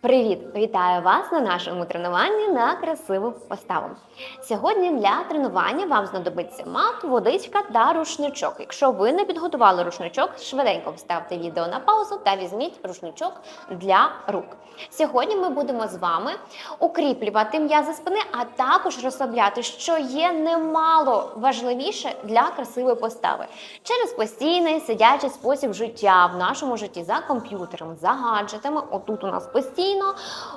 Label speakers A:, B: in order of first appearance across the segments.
A: Привіт! Вітаю вас на нашому тренуванні на красиву поставу. Сьогодні для тренування вам знадобиться мат, водичка та рушничок. Якщо ви не підготували рушничок, швиденько вставте відео на паузу та візьміть рушничок для рук. Сьогодні ми будемо з вами укріплювати м'язи спини, а також розслабляти, що є немало важливіше для красивої постави. Через постійний сидячий спосіб життя в нашому житті за комп'ютером, за гаджетами. Отут у нас постійно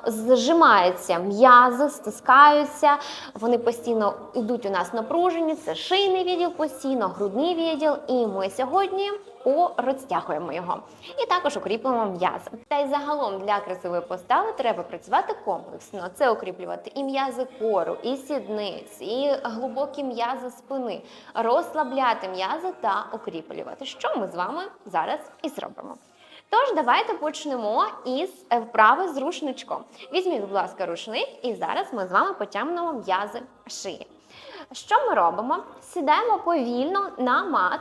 A: зжимаються м'язи, стискаються. Вони постійно йдуть у нас напружені. Це шийний відділ постійно, грудний відділ. І ми сьогодні порозтягуємо його. І також укріплюємо м'язи. Та й загалом для красивої постави треба працювати комплексно. Це укріплювати і м'язи кору, і сідниць, і глибокі м'язи спини, розслабляти м'язи та укріплювати, що ми з вами зараз і зробимо. Тож давайте почнемо із е, вправи з рушничком. Візьміть, будь ласка, рушник, і зараз ми з вами потягнемо м'язи шиї. Що ми робимо? Сідаємо повільно на мат,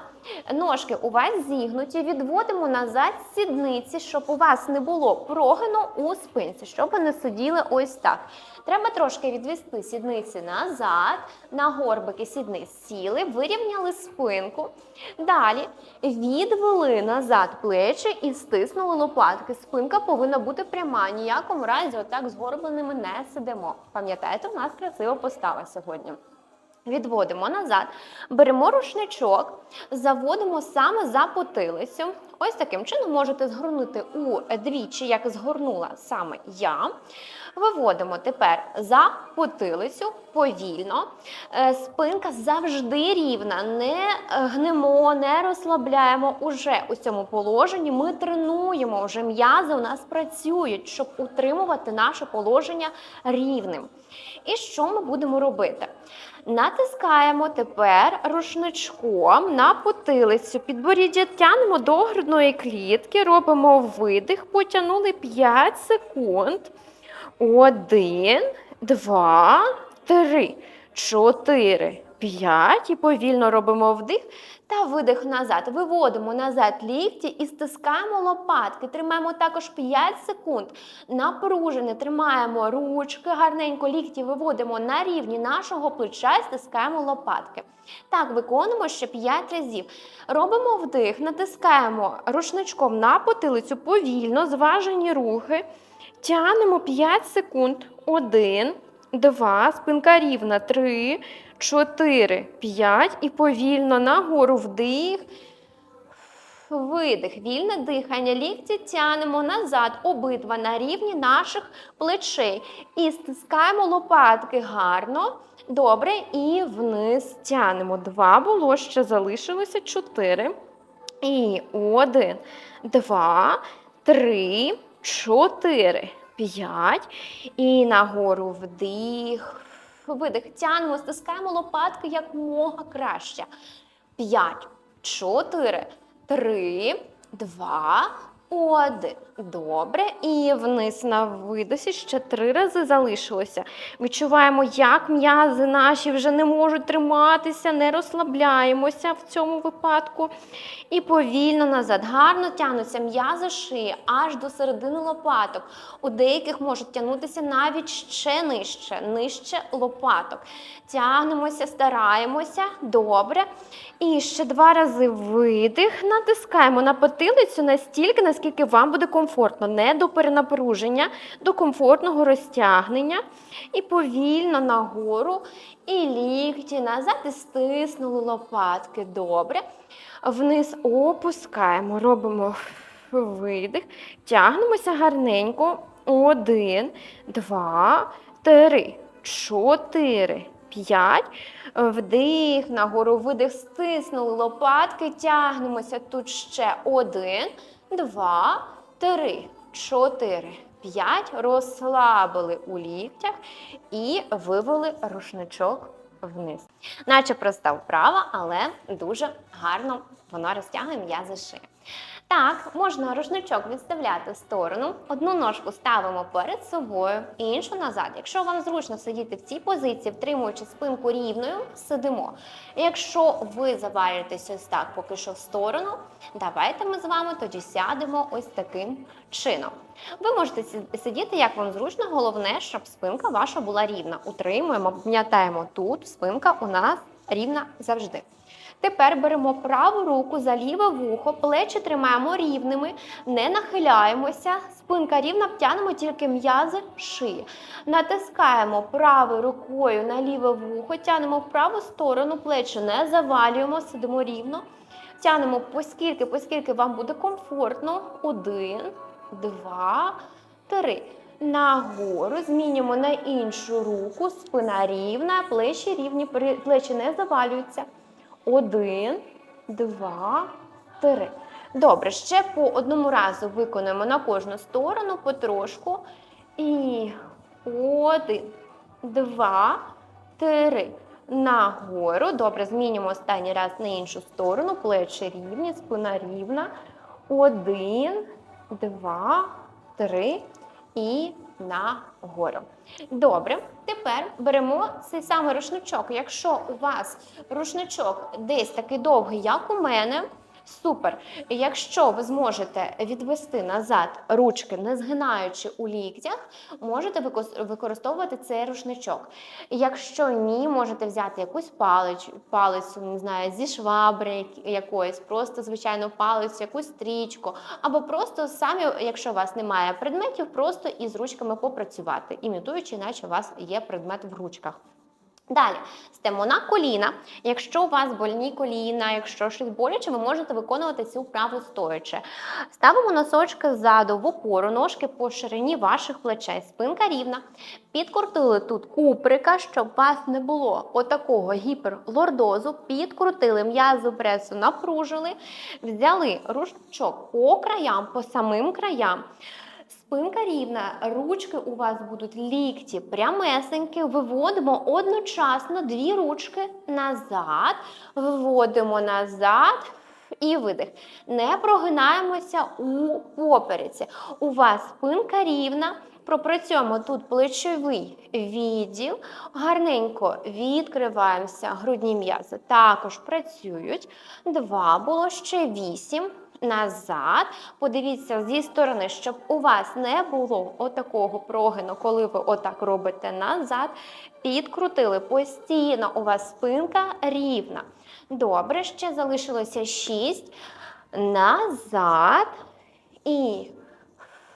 A: ножки у вас зігнуті, відводимо назад сідниці, щоб у вас не було прогину у спинці, щоб не сиділи ось так. Треба трошки відвести сідниці назад, на горбики сідниць сіли, вирівняли спинку. Далі відвели назад плечі і стиснули лопатки. Спинка повинна бути пряма. Ніякому разі отак згорбленими не сидимо. Пам'ятаєте, у нас красива постава сьогодні. Відводимо назад, беремо рушничок, заводимо саме за потилицю. Ось таким чином можете згорнути у двічі, як згорнула саме я. Виводимо тепер за потилицю повільно. Е, Спинка завжди рівна, не гнемо, не розслабляємо уже у цьому положенні. Ми тренуємо вже м'язи у нас працюють, щоб утримувати наше положення рівним. І що ми будемо робити? Натискаємо тепер рушничком на потилицю. Підборіддя тянемо до грудної клітки, робимо видих, потягнули 5 секунд. Один, два, три, чотири, п'ять. І повільно робимо вдих та видих назад. Виводимо назад лікті і стискаємо лопатки. Тримаємо також 5 секунд. Напружене, тримаємо ручки, гарненько лікті виводимо на рівні нашого плеча і стискаємо лопатки. Так, виконуємо ще 5 разів. Робимо вдих, натискаємо рушничком на потилицю повільно, зважені рухи. Тянемо 5 секунд. Один, два, спинка рівна. Три, чотири, п'ять. І повільно нагору вдих. Видих, вільне дихання, лікті тянемо назад, обидва на рівні наших плечей. І стискаємо лопатки гарно. Добре. І вниз тянемо. Два було, ще залишилося чотири. І один, два, три, чотири, п'ять. І нагору вдих. Видих. Тянемо, стискаємо лопатки як мога краще. П'ять, чотири, три, два, один. Добре. І вниз на видосі ще три рази залишилося. Відчуваємо, як м'язи наші вже не можуть триматися, не розслабляємося в цьому випадку. І повільно назад. Гарно тягнуться м'язи шиї аж до середини лопаток. У деяких можуть тягнутися навіть ще нижче, нижче лопаток. Тягнемося, стараємося. Добре. І ще два рази видих. Натискаємо на потилицю настільки, наскільки вам буде комфортно. Не до перенапруження, до комфортного розтягнення. І повільно нагору. І лікті назад і стиснули лопатки. Добре. Вниз опускаємо, робимо видих, тягнемося гарненько. Один, два, три, чотири, п'ять. Вдих, нагору, видих, стиснули лопатки, тягнемося тут ще один, два, три, чотири, п'ять. Розслабили у ліктях і вивели рушничок вниз. Наче проста вправа, але дуже гарно воно розтягує м'язи шиї. Так, можна рушничок відставляти в сторону, одну ножку ставимо перед собою, іншу назад. Якщо вам зручно сидіти в цій позиції, втримуючи спинку рівною, сидимо. Якщо ви завалюєтесь ось так поки що в сторону, давайте ми з вами тоді сядемо ось таким чином. Ви можете сидіти, як вам зручно, головне, щоб спинка ваша була рівна. Утримуємо, пам'ятаємо тут, спинка у нас рівна завжди. Тепер беремо праву руку за ліве вухо, плечі тримаємо рівними, не нахиляємося, спинка рівна, втягнемо тільки м'язи шиї. Натискаємо правою рукою на ліве вухо, тягнемо в праву сторону, плечі не завалюємо, сидимо рівно. Тягнемо поскільки, поскільки вам буде комфортно. Один, два, три. Нагору змінюємо на іншу руку, спина рівна, плечі рівні, плечі не завалюються. Один, два, три. Добре, ще по одному разу виконуємо на кожну сторону потрошку. І один, два, три. Нагору. Добре, змінюємо останній раз на іншу сторону. Плечі рівні, спина рівна. Один, два, три. І нагору. Добре, тепер беремо цей самий рушничок. Якщо у вас рушничок десь такий довгий, як у мене, супер. Якщо ви зможете відвести назад ручки, не згинаючи у ліктях, можете використовувати цей рушничок. Якщо ні, можете взяти якусь палич, палицю, не знаю, зі швабри якоїсь, просто звичайну палицю, якусь стрічку, або просто самі, якщо у вас немає предметів, просто із ручками попрацювати, імітуючи, наче у вас є предмет в ручках. Далі стемо на коліна. Якщо у вас больні коліна, якщо щось боляче, ви можете виконувати цю вправу стоячи. Ставимо носочки ззаду в опору, ножки по ширині ваших плечей, спинка рівна. Підкрутили тут куприка, щоб у вас не було отакого гіперлордозу. Підкрутили м'язу пресу, напружили, взяли рушничок по краям, по самим краям. Спинка рівна, ручки у вас будуть лікті прямесенькі. Виводимо одночасно дві ручки назад, виводимо назад і видих. Не прогинаємося у попереці. У вас спинка рівна. Пропрацюємо тут плечовий відділ. Гарненько відкриваємося. Грудні м'язи також працюють. Два було ще вісім. Назад. Подивіться зі сторони, щоб у вас не було отакого прогину, коли ви отак робите назад. Підкрутили постійно, у вас спинка рівна. Добре, ще залишилося 6. Назад. І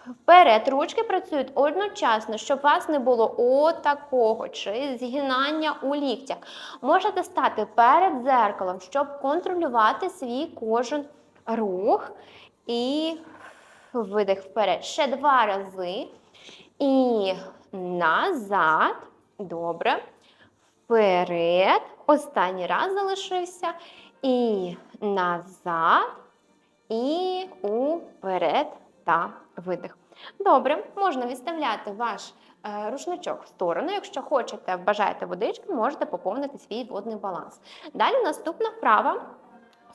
A: Вперед ручки працюють одночасно, щоб у вас не було отакого чи згинання у ліктях. Можете стати перед дзеркалом, щоб контролювати свій кожен рух. І видих вперед. Ще два рази. І назад. Добре. Вперед. Останній раз залишився. І назад. І уперед та видих. Добре, можна відставляти ваш е, рушничок в сторону. Якщо хочете, бажаєте водички, можете поповнити свій водний баланс. Далі наступна вправа.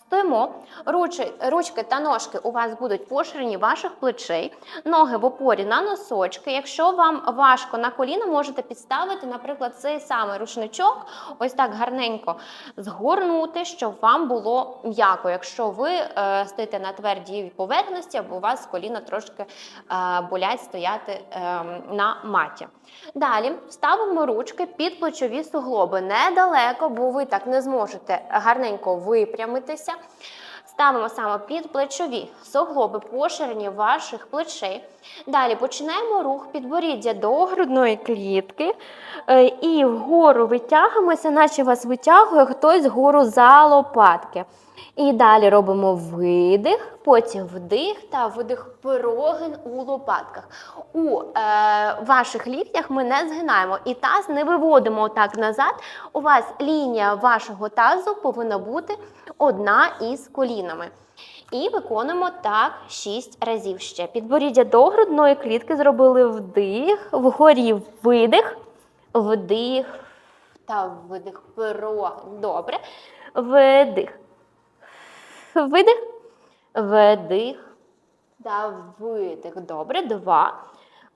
A: Стоїмо, ручі, ручки та ножки у вас будуть по ширині ваших плечей, ноги в опорі на носочки. Якщо вам важко на коліна, можете підставити, наприклад, цей самий рушничок, ось так гарненько згорнути, щоб вам було м'яко. Якщо ви е, стоїте на твердій поверхності, або у вас коліна трошки е, болять стояти е, на маті. Далі ставимо ручки під плечові суглоби недалеко, бо ви так не зможете гарненько випрямитися. Ставимо саме під плечові суглоби по ширині ваших плечей. Далі починаємо рух підборіддя до грудної клітки е, і вгору витягуємося, наче вас витягує хтось вгору за лопатки. І далі робимо видих, потім вдих та видих прогин у лопатках. У е, ваших ліктях ми не згинаємо і таз не виводимо отак назад. У вас лінія вашого тазу повинна бути одна із колінами. І виконуємо так 6 разів ще. Підборіддя до грудної клітки зробили вдих, вгорі видих, вдих та видих. Прогин. Добре. Видих. Видих, вдих, та видих. Добре, два.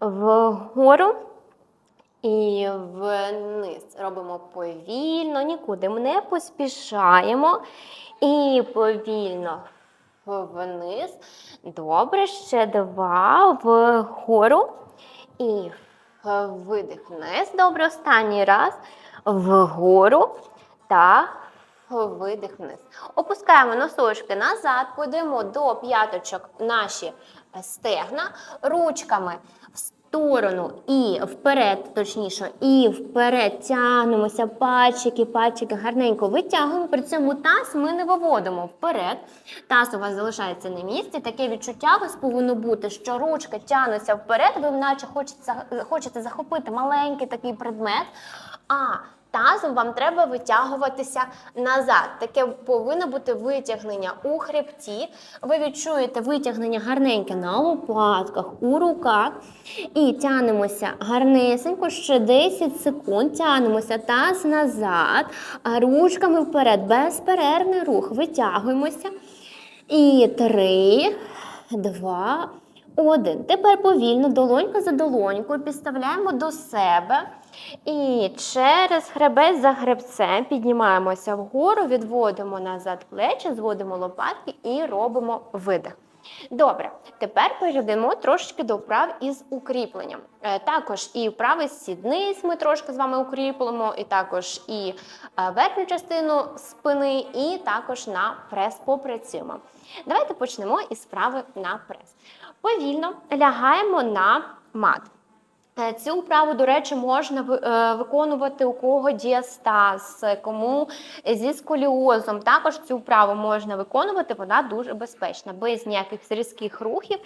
A: Вгору і вниз. Робимо повільно, нікуди не поспішаємо. І повільно вниз. Добре, ще два. Вгору. І видих вниз. Добре, останній раз. Вгору та видих вниз. Опускаємо носочки назад, кладемо до п'яточок наші стегна, ручками в сторону і вперед, точніше, і вперед тягнемося, пальчики, пальчики гарненько витягуємо. При цьому таз ми не виводимо вперед. Таз у вас залишається на місці. Таке відчуття у вас повинно бути, що ручка тягнеться вперед, ви наче хочете захопити маленький такий предмет. А Тазом вам треба витягуватися назад. Таке повинно бути витягнення у хребті. Ви відчуєте витягнення гарненьке на лопатках, у руках. І тянемося гарнесенько, ще 10 секунд. Тянемося таз назад, ручками вперед. Безперервний рух. Витягуємося. І три, два, один. Тепер повільно, долонька за долонькою, підставляємо до себе. І через хребець за хребцем піднімаємося вгору, відводимо назад плечі, зводимо лопатки і робимо видих. Добре, тепер перейдемо трошечки до вправ із укріпленням. Е, Також і вправи з сідниць ми трошки з вами укріплимо, і також і е, верхню частину спини, і також на прес попрацюємо. Давайте почнемо із вправи на прес. Повільно лягаємо на мат. Е, Цю вправу, до речі, можна е, виконувати у кого діастаз, кому зі сколіозом. Також цю вправу можна виконувати, вона дуже безпечна, без ніяких різких рухів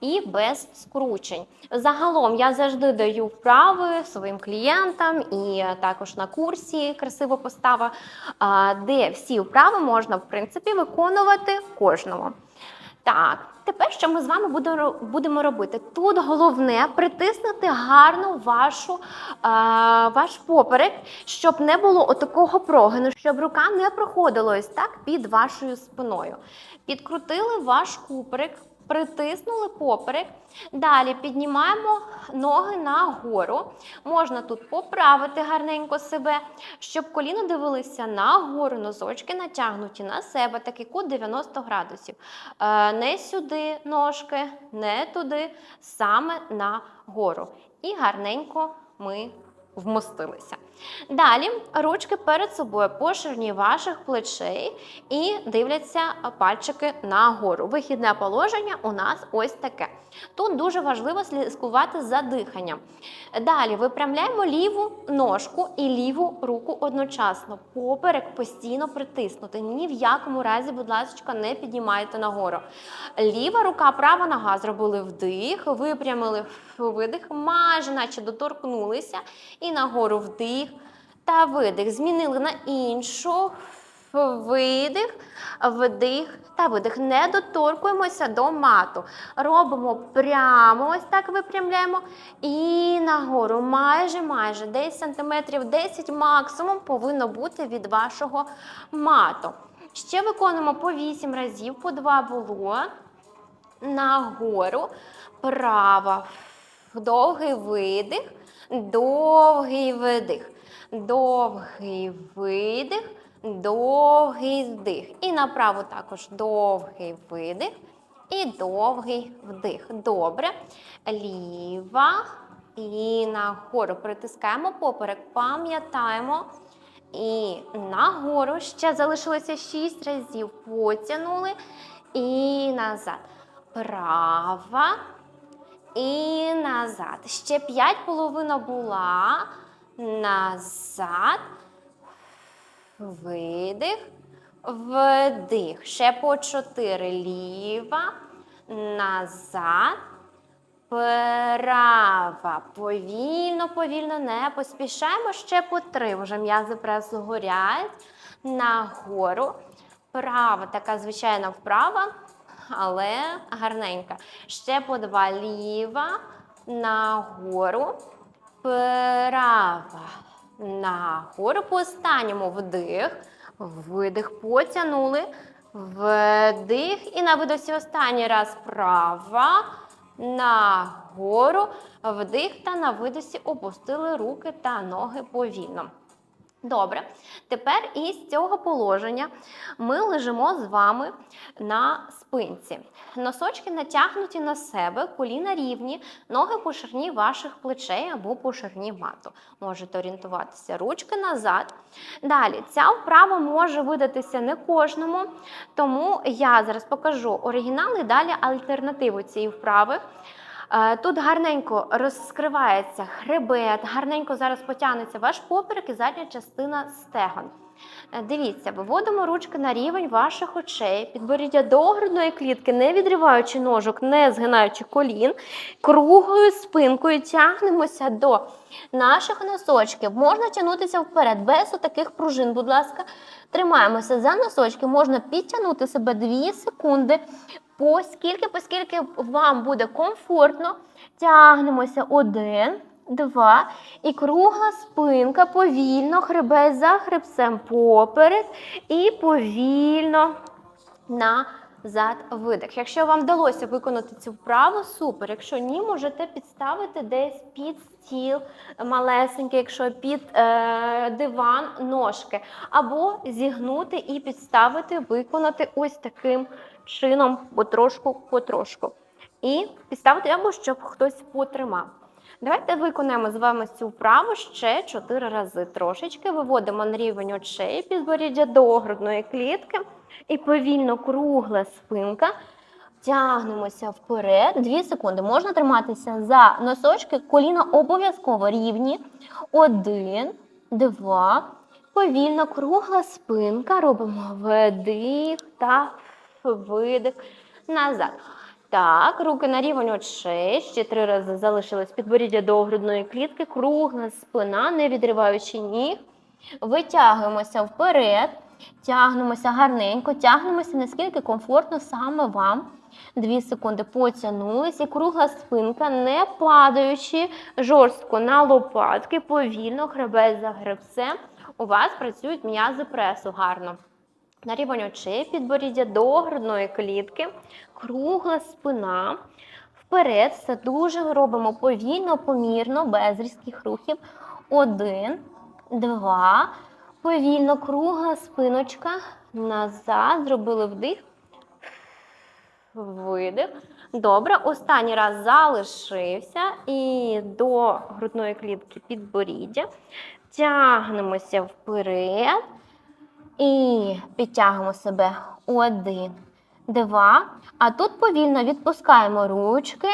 A: і без скручень. Загалом я завжди даю вправи своїм клієнтам і також на курсі красива постава, де всі вправи можна в принципі виконувати кожному. Так, тепер що ми з вами будемо робити? Тут головне притиснути гарно вашу, е, ваш поперек, щоб не було отакого прогину, щоб рука не проходила ось так під вашою спиною. Підкрутили ваш куперик, притиснули поперек. Далі піднімаємо ноги нагору. Можна тут поправити гарненько себе, щоб коліна дивилися нагору, носочки натягнуті на себе, такий кут 90 градусів. Е, Не сюди ножки, не туди, саме нагору. І гарненько ми вмостилися. Далі ручки перед собою по ширині ваших плечей і дивляться пальчики нагору. Вихідне положення у нас ось таке. Тут дуже важливо слідкувати за диханням. Далі випрямляємо ліву ножку і ліву руку одночасно. Поперек постійно притиснути. Ні в якому разі, будь ласка, не піднімайте нагору. Ліва рука, права нога зробили вдих, випрямили видих, майже наче доторкнулися. І нагору вдих та видих. Змінили на іншу. Видих, вдих та видих. Не доторкуємося до мату. Робимо прямо, ось так випрямляємо. І нагору. Майже, майже 10 сантиметрів, 10 максимум повинно бути від вашого мату. Ще виконуємо по 8 разів, по 2 було. Нагору. Права. Довгий видих, довгий видих. Довгий видих, довгий вдих. І направо також довгий видих і довгий вдих. Добре. Ліва і нагору. Притискаємо поперек, пам'ятаємо. І нагору ще залишилося 6 разів. Потягнули і назад. Права і назад. Ще 5 половина була. Назад. Видих. Вдих. Ще по 4. Ліва. Назад. Права. Повільно, повільно не поспішаємо. Ще по три. Вже м'язи пресу горять. Нагору. Права. Така звичайна вправа, але гарненька. Ще по два. Ліва. Нагору. Права. Нагору. По останньому вдих. Видих. Потягнули. Вдих. І на видосі останній раз права. Нагору. Вдих та на видосі опустили руки та ноги повільно. Добре. Тепер із цього положення ми лежимо з вами на спинці. Носочки натягнуті на себе, коліна рівні, ноги по ширині ваших плечей або по ширині мату. Можете орієнтуватися ручки назад. Далі, ця вправа може видатися не кожному, тому я зараз покажу оригінал і далі альтернативу цієї вправи. Е, Тут гарненько розкривається хребет, гарненько зараз потягнеться ваш поперек і задня частина стегон. Е, Дивіться, виводимо ручки на рівень ваших очей, підборіддя до грудної клітки, не відриваючи ножок, не згинаючи колін, круглою спинкою тягнемося до наших носочків. Можна тягнутися вперед без таких пружин, будь ласка. Тримаємося за носочки, можна підтягнути себе 2 секунди. Поскільки, поскільки вам буде комфортно, тягнемося один, два. І кругла спинка повільно, хребет за хребцем поперед. І повільно назад видих. Якщо вам вдалося виконати цю вправу, супер. Якщо ні, можете підставити десь під стіл малесенький, якщо під е, диван ножки. Або зігнути і підставити, виконати ось таким чином, потрошку-потрошку. І підставити або щоб хтось потримав. Давайте виконаємо з вами цю вправу ще 4 рази. Трошечки виводимо на рівень очей, підборіддя до грудної клітки. І повільно кругла спинка. Тягнемося вперед. 2 секунди. Можна триматися за носочки, коліна обов'язково рівні. Один, два. Повільно кругла спинка. Робимо вдих та видих назад. Так, руки на рівень очей. Ще три рази залишилось підборіддя до грудної клітки. Кругла спина, не відриваючи ніг. Витягуємося вперед. Тягнемося гарненько, тягнемося наскільки комфортно саме вам. Дві секунди потягнулись і кругла спинка, не падаючи жорстко на лопатки, повільно, хребет за гребцем. У вас працюють м'язи пресу гарно. На рівень очей, підборіддя до грудної клітки, кругла спина. Вперед, все дуже робимо повільно, помірно, без різких рухів. Один, два. Повільно, кругла спиночка. Назад. Зробили вдих. Видих. Добре. Останній раз залишився. І до грудної клітки підборіддя. Тягнемося вперед. І підтягуємо себе. Один, два. А тут повільно відпускаємо ручки.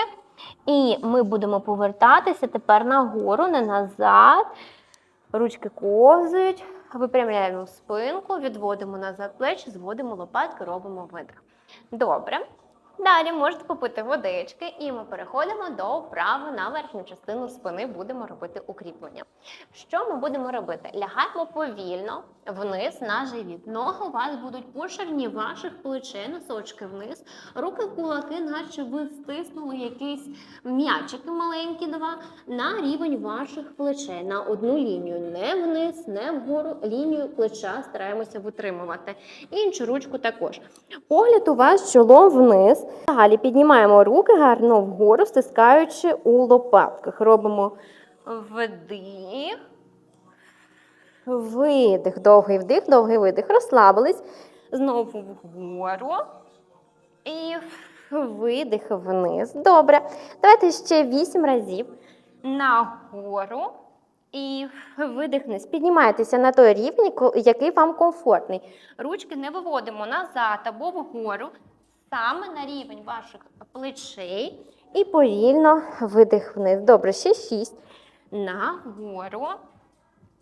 A: І ми будемо повертатися тепер нагору, не назад. Ручки ковзують. Випрямляємо спинку, відводимо назад плечі, зводимо лопатки, робимо видих. Добре. Далі можете попити водички, і ми переходимо до вправи на верхню частину спини. Будемо робити укріплення. Що ми будемо робити? Лягаємо повільно вниз на живіт. Ноги у вас будуть по ширині ваших плечей, носочки вниз, руки кулаки, наче ви стиснули якісь м'ячики маленькі два на рівень ваших плечей. На одну лінію. Не вниз, не вгору. Лінію плеча стараємося витримувати. Іншу ручку також. Погляд у вас чолом вниз. Далі піднімаємо руки гарно вгору, стискаючи у лопатках. Робимо вдих. Видих, довгий вдих, довгий видих. Розслабились. Знову вгору. І видих вниз. Добре. Давайте ще вісім разів. Нагору. І видих вниз. Піднімайтеся на той рівень, який вам комфортний. Ручки не виводимо назад або вгору, саме на рівень ваших плечей. І повільно видих вниз. Добре, ще шість. Нагору.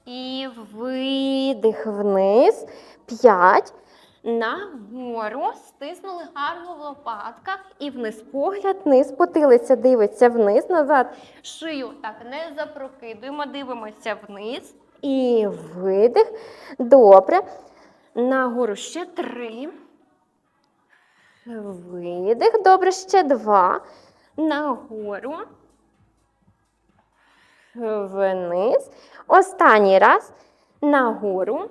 A: І видих вниз. П'ять. Нагору. Стиснули гарно в лопатках. І вниз погляд, вниз потилиця дивиться вниз, назад. Шию так не запрокидуємо, дивимося вниз. І видих. Добре. Нагору ще три. Видих. Добре, ще два. Нагору. Вниз. Останній раз. Нагору.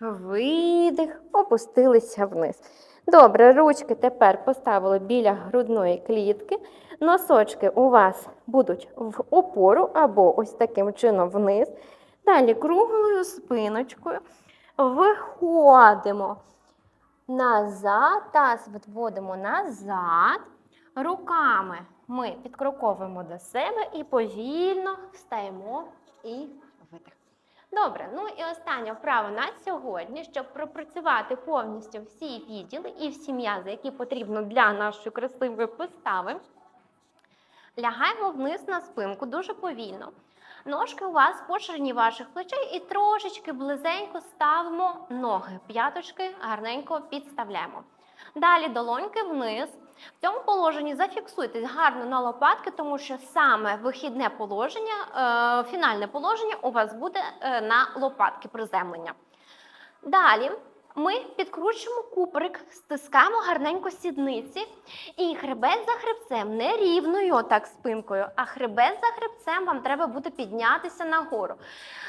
B: Видих, опустилися вниз. Добре, ручки тепер поставили біля грудної клітки. Носочки у вас будуть в опору або ось таким чином вниз. Далі круглою спиночкою виходимо назад, таз відводимо назад. Руками ми підкроковуємо до себе і повільно встаємо і видих. Добре, ну і остання вправа на сьогодні, щоб пропрацювати повністю всі відділи і всі м'язи, які потрібно для нашої красивої постави. Лягаємо вниз на спинку дуже повільно. Ножки у вас по ширині ваших плечей і трошечки близенько ставимо ноги. П'яточки гарненько підставляємо. Далі долоньки вниз. В цьому положенні зафіксуйтесь гарно на лопатки, тому що саме вихідне положення, е, фінальне положення у вас буде е, на лопатки приземлення. Далі ми підкручуємо куприк, стискаємо гарненько сідниці і хребет за хребцем, не рівною так спинкою, а хребет за хребцем вам треба буде піднятися нагору.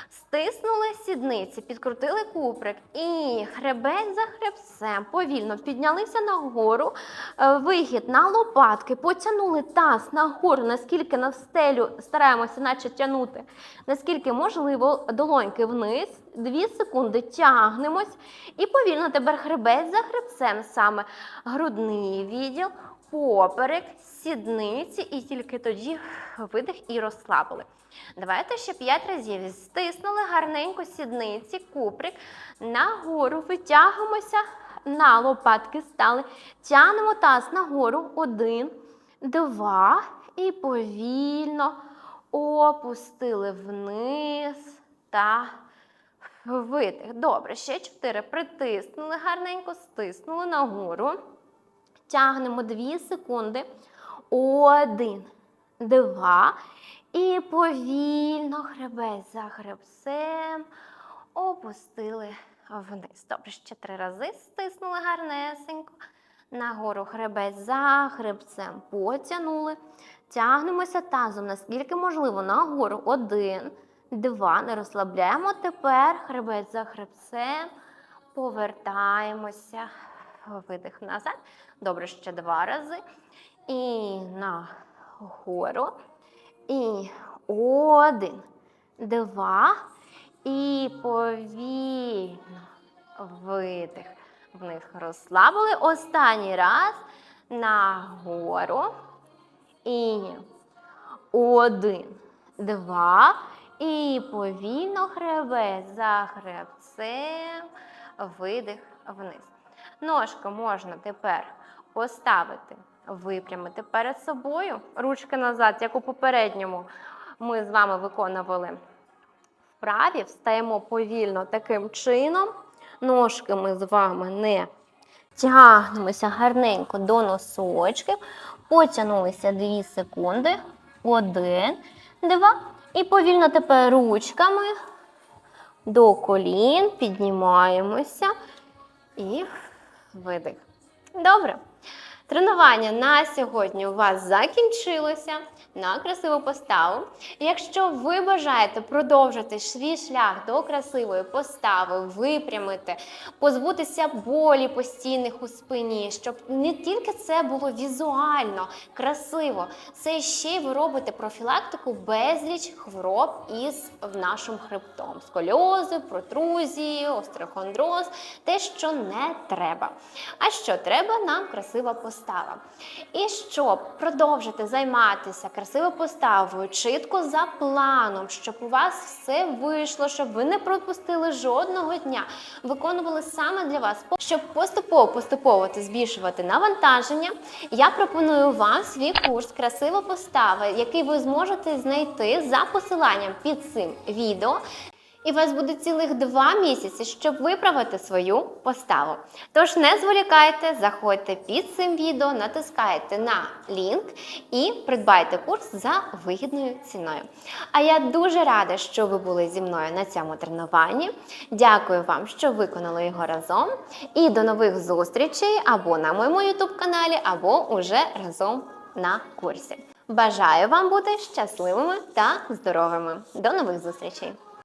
B: Стиснули сідниці, підкрутили куприк і хребет за хребцем повільно піднялися нагору, е, вихід на лопатки, потягнули таз нагору, наскільки на стелю стараємося наче тягнути, наскільки можливо, долоньки вниз, 2 секунди тягнемось і повільно тепер хребет за хребцем, саме грудний відділ, поперек, сідниці, і тільки тоді видих і розслабили. Давайте ще 5 разів. Стиснули гарненько сідниці, куприк, нагору витягуємося, на лопатки стали, тягнемо таз нагору. Один, два. І повільно опустили вниз та видих. Добре, ще 4. Притиснули гарненько, стиснули нагору. Тягнемо 2 секунди. Один, два. І повільно хребець за хребцем опустили вниз. Добре, ще три рази стиснули гарнесенько. Нагору хребець за хребцем потягнули. Тягнемося тазом, наскільки можливо, нагору. Один, два. Не розслабляємо тепер хребець за хребцем. Повертаємося. Видих назад. Добре, ще два рази. І нагору. І один, два. І повільно видих. Вниз розслабили. Останній раз нагору. І один, два. І повільно хребець за хребцем. Видих вниз. Ножку можна тепер поставити, випрямити перед собою. Ручки назад, як у попередньому ми з вами виконували вправі. Встаємо повільно таким чином. Ножки ми з вами не тягнемося гарненько до носочків. Потягнулися 2 секунди. Один, два. І повільно тепер ручками до колін піднімаємося і видих. Добре. Тренування на сьогодні у вас закінчилося на красиву поставу. Якщо ви бажаєте продовжити свій шлях до красивої постави, випрямити, позбутися болі постійних у спині, щоб не тільки це було візуально красиво, це ще й ви робите профілактику безліч хвороб із нашим хребтом: сколіози, протрузії, острохондроз, те, що не треба. А що треба нам красива постава. І щоб продовжити займатися красивою поставою, чітко за планом, щоб у вас все вийшло, щоб ви не пропустили жодного дня, виконували саме для вас, щоб поступово поступово збільшувати навантаження. Я пропоную вам свій курс Красива постава, який ви зможете знайти за посиланням під цим відео. І у вас буде цілих два місяці, щоб виправити свою поставу. Тож не зволікайте, заходьте під цим відео, натискайте на лінк і придбайте курс за вигідною ціною. А я дуже рада, що ви були зі мною на цьому тренуванні. Дякую вам, що виконали його разом. І до нових зустрічей або на моєму YouTube каналі, або уже разом на курсі. Бажаю вам бути щасливими та здоровими. До нових зустрічей!